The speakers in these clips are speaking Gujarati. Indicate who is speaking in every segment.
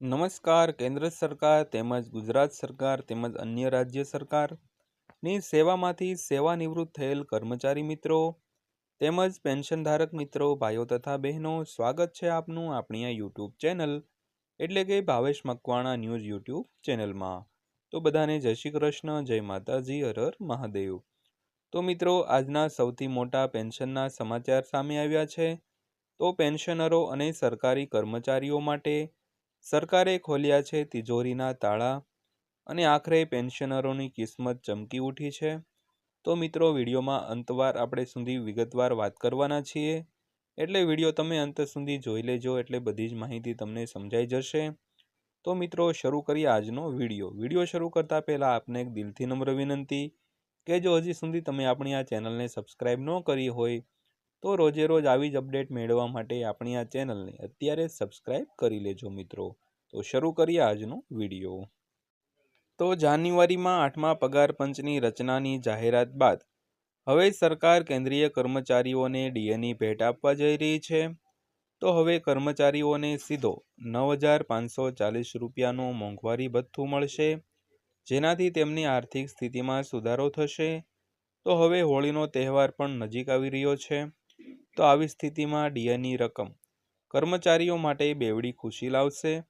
Speaker 1: નમસ્કાર, કેન્દ્ર સરકાર, તેમજ ગુજરાત સરકાર, તેમજ અન્ય રાજ્ય સરકારની સેવામાંથી સેવાનિવૃત્ત થયેલ કર્મચારી મિત્રો, તેમજ પેન્શનધારક મિત્રો, ભાઈઓ તથા બહેનો, સ્વાગત છે આપનું આપણી આ યુટ્યુબ ચેનલ, એટલે કે ભાવેશ મકવાણા ન્યૂઝ યુટ્યુબ ચેનલમાં. તો બધાને જય શ્રી કૃષ્ણ, જય માતાજી હર મહાદેવ. તો મિત્રો, આજના સૌથી મોટા પેન્શનના સમાચાર સામે આવ્યા છે. તો પેન્શનરો અને સરકારી કર્મચારીઓ માટે સરકારે ખોલ્યા છે તિજોરીના તાળા અને આખરે પેન્શનરોની કિસ્મત ચમકી ઉઠી છે. તો મિત્રો, વિડીયોમાં અંતવાર આપણે સુધી વિગતવાર વાત કરવાના છીએ. એટલે વીડિયો તમે અંત સુધી જોઈ લેજો, એટલે બધી જ માહિતી તમને સમજાઈ જશે. તો મિત્રો, શરૂ કરીએ આજનો વીડિયો. વીડિયો શરૂ કરતાં પહેલાં આપને એક દિલથી નમ્ર વિનંતી કે જો હજી સુધી તમે આપણી આ ચેનલને સબસ્ક્રાઈબ ન કરી હોય તો રોજે રોજ આવી જ અપડેટ મેળવવા માટે આપણી આ ચેનલને અત્યારે સબસ્ક્રાઈબ કરી લેજો મિત્રો. તો શરૂ કરીએ આજનો વીડિયો. તો જાન્યુઆરીમાં આઠમા પગાર પંચની રચનાની જાહેરાત બાદ હવે સરકાર કેન્દ્રીય કર્મચારીઓને ડીએની ભેટ આપવા જઈ રહી છે. તો હવે કર્મચારીઓને સીધો નવ હજાર પાંચસો ચાલીસ રૂપિયાનો મોંઘવારી ભથ્થું મળશે, જેનાથી તેમની આર્થિક સ્થિતિમાં સુધારો થશે. તો હવે હોળીનો તહેવાર પણ નજીક આવી રહ્યો છે. તો આવી સ્થિતિમાં ડીએની રકમ. કર્મચારીઓ માટે બેવડી ખુશી લાવશે.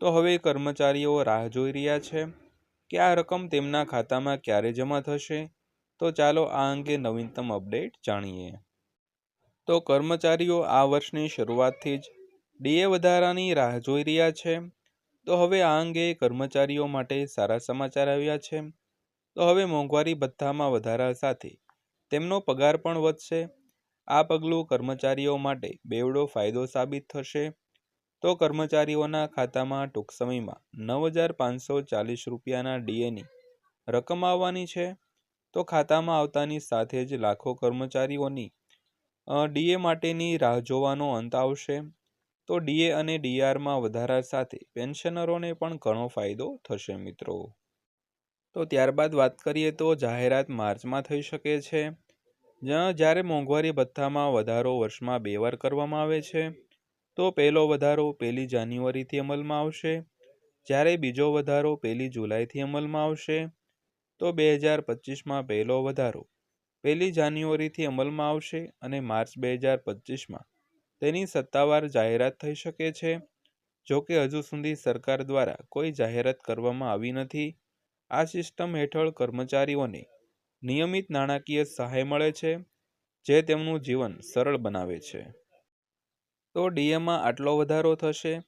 Speaker 1: તો હવે કર્મચારીઓ રાહ જોઈ રહ્યા છે કે આ રકમ તેમના ખાતામાં ક્યારે જમા થશે? તો ચાલો આ અંગે નવીનતમ અપડેટ જાણીએ. તો કર્મચારીઓ આ વર્ષની શરૂઆતથી જ ડીએ વધારાની રાહ જોઈ રહ્યા છે. તો હવે આ અંગે કર્મચારીઓ માટે સારા સમાચાર આવ્યા છે. તો હવે મોંઘવારી ભથ્થામાં વધારા સાથે તેમનો પગાર પણ વધશે. આ પગલું કર્મચારીઓ માટે બેવડો ફાયદો સાબિત થશે. તો કર્મચારીઓના ખાતામાં ટૂંક સમયમાં નવ હજાર પાંચસો ચાલીસ રૂપિયાના ડીએની રકમ આવવાની છે. તો ખાતામાં આવતાની સાથે જ લાખો કર્મચારીઓની ડીએ માટેની રાહ જોવાનો અંત આવશે. તો ડીએ અને ડીઆરમાં વધારા સાથે પેન્શનરોને પણ ઘણો ફાયદો થશે મિત્રો. તો ત્યારબાદ વાત કરીએ તો જાહેરાત માર્ચમાં થઈ શકે છે. જ્યાં જ્યારે મોંઘવારી ભથ્થામાં વધારો વર્ષમાં બે વાર કરવામાં આવે છે, તો પહેલો વધારો પહેલી જાન્યુઆરીથી અમલમાં આવશે. જ્યારે બીજો વધારો પહેલી જુલાઈથી અમલમાં આવશે, તો બે હજાર પચીસમાં પહેલો વધારો પહેલી જાન્યુઆરીથી અમલમાં આવશે અને માર્ચ બે હજાર પચીસમાં તેની સત્તાવાર જાહેરાત થઈ શકે છે. જો કે હજુ સુધી સરકાર દ્વારા કોઈ જાહેરાત કરવામાં આવી નથી. આ સિસ્ટમ હેઠળ કર્મચારીઓને નિયમિત નાણાકીય સહાય મળે છે, જે તેમનું જીવન સરળ બનાવે છે. તો ડીએમાં આટલો વધારો થશે?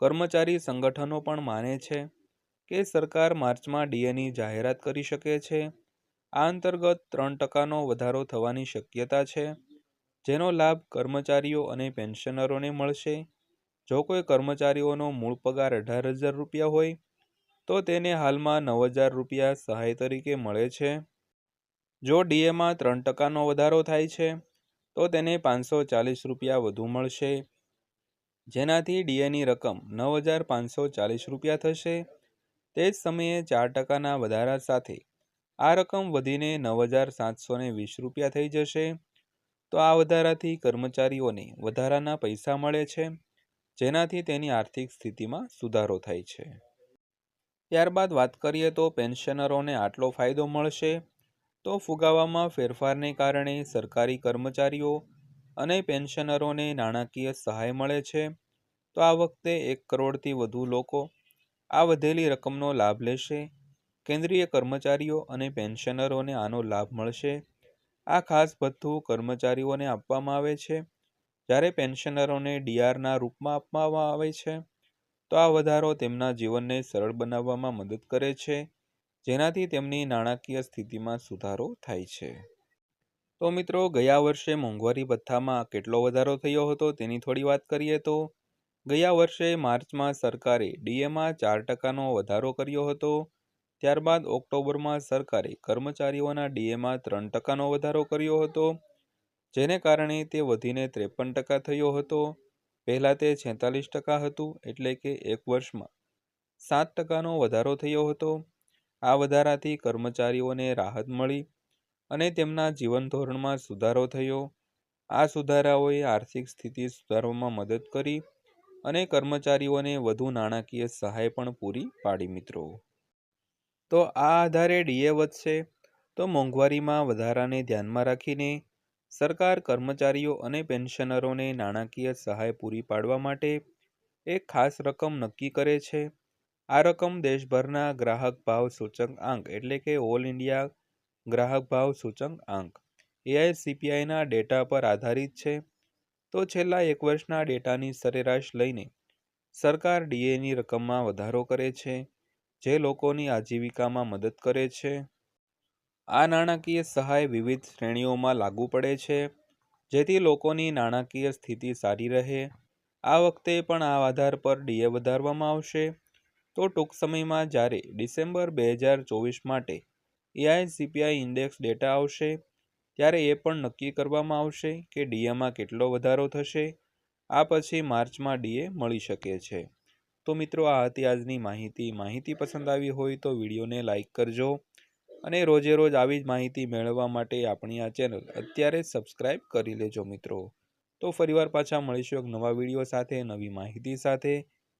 Speaker 1: કર્મચારી સંગઠનો પણ માને છે કે સરકાર માર્ચમાં ડીએની જાહેરાત કરી શકે છે. આ અંતર્ગત ત્રણ ટકાનો વધારો થવાની શક્યતા છે, જેનો લાભ કર્મચારીઓ અને પેન્શનરોને મળશે. જો કોઈ કર્મચારીઓનો મૂળ પગાર અઢાર હજાર રૂપિયા હોય, તો તેને હાલમાં નવ હજાર રૂપિયા સહાય તરીકે મળે છે. જો ડીએમાં ત્રણ ટકાનો વધારો થાય છે, તો તેને પાંચસો ચાલીસ રૂપિયા વધુ મળશે. જેનાથી ડીએની રકમ નવ હજાર પાંચસો ચાલીસ રૂપિયા થશે. તે જ સમયે ચાર ટકાના વધારા સાથે આ રકમ વધીને નવ હજાર સાતસો વીસ રૂપિયા થઈ જશે. તો આ વધારાથી કર્મચારીઓને વધારાના પૈસા મળે છે, જેનાથી તેની આર્થિક સ્થિતિમાં સુધારો થાય છે. ત્યારબાદ વાત કરીએ તો પેન્શનરોને આટલો ફાયદો મળશે. તો ફુગાવામાં ફેરફારને કારણે સરકારી કર્મચારીઓ અને પેન્શનરોને નાણાકીય સહાય મળે છે. તો આ વખતે એક કરોડથી વધુ લોકો આ વધેલી રકમનો લાભ લેશે. કેન્દ્રીય કર્મચારીઓ અને પેન્શનરોને આનો લાભ મળશે. આ ખાસ ભથ્થું કર્મચારીઓને આપવામાં આવે છે. જ્યારે પેન્શનરોને ડીઆરના રૂપમાં આપવામાં આવે છે, તો આ વધારો તેમના જીવનને સરળ બનાવવામાં મદદ કરે છે. જેનાથી તેમની નાણાકીય સ્થિતિમાં સુધારો થાય છે. તો મિત્રો, ગયા વર્ષે મોંઘવારી ભથ્થામાં કેટલો વધારો થયો હતો તેની થોડી વાત કરીએ તો, ગયા વર્ષે માર્ચમાં સરકારે ડીએમાં ચાર ટકાનો વધારો કર્યો હતો, ત્યારબાદ ઓક્ટોબરમાં સરકારે કર્મચારીઓના ડીએમાં ત્રણ ટકાનો વધારો કર્યો હતો, જેને કારણે તે વધીને ત્રેપન ટકા થયો હતો. પહેલાં તે છેતાલીસ ટકા હતું, એટલે કે એક વર્ષમાં સાત ટકાનો વધારો થયો હતો. આ વધારાથી કર્મચારીઓને રાહત મળી અને તેમના જીવન ધોરણમાં સુધારો થયો. આ સુધારાઓએ આર્થિક સ્થિતિ સુધારવામાં મદદ કરી અને કર્મચારીઓને વધુ નાણાકીય સહાય પણ પૂરી પાડી મિત્રો. તો આ આધારે ડીએ વધશે. તો મોંઘવારીમાં વધારાને ધ્યાનમાં રાખીને સરકાર કર્મચારીઓ અને પેન્શનરોને નાણાકીય સહાય પૂરી પાડવા માટે એક ખાસ રકમ નક્કી કરે છે. આ રકમ દેશભરના ગ્રાહક ભાવ સૂચક આંક એટલે કે ઓલ ઇન્ડિયા ગ્રાહક ભાવ સૂચક આંક. એઆઈસીપીઆઈના ડેટા પર આધારિત છે. તો છેલ્લા એક વર્ષના ડેટાની સરેરાશ લઈને સરકાર ડીએની રકમમાં વધારો કરે છે, જે લોકોની આજીવિકામાં મદદ કરે છે. આ નાણાકીય સહાય વિવિધ શ્રેણીઓમાં લાગુ પડે છે, જેથી લોકોની નાણાકીય સ્થિતિ સારી રહે. આ વખતે પણ આ આધાર પર ડીએ વધારવામાં આવશે. તો ટૂંક સમયમાં જ્યારે ડિસેમ્બર બે હજાર ચોવીસ માટે એઆઈસીપીઆઈ ઇન્ડેક્સ ડેટા આવશે, ત્યારે એ પણ નક્કી કરવામાં આવશે કે ડીએમાં કેટલો વધારો થશે, આ પછી માર્ચમાં ડીએ મળી શકે છે. તો મિત્રો, આ હતી આજની માહિતી. માહિતી પસંદ આવી હોય તો વિડીયોને લાઇક કરજો અને રોજે રોજ આવી જ માહિતી મેળવવા માટે આપણી આ ચેનલ અત્યારે સબસ્ક્રાઈબ કરી લેજો મિત્રો. તો ફરીવાર પાછા મળીશું એક નવા વીડિયો સાથે, નવી માહિતી સાથે.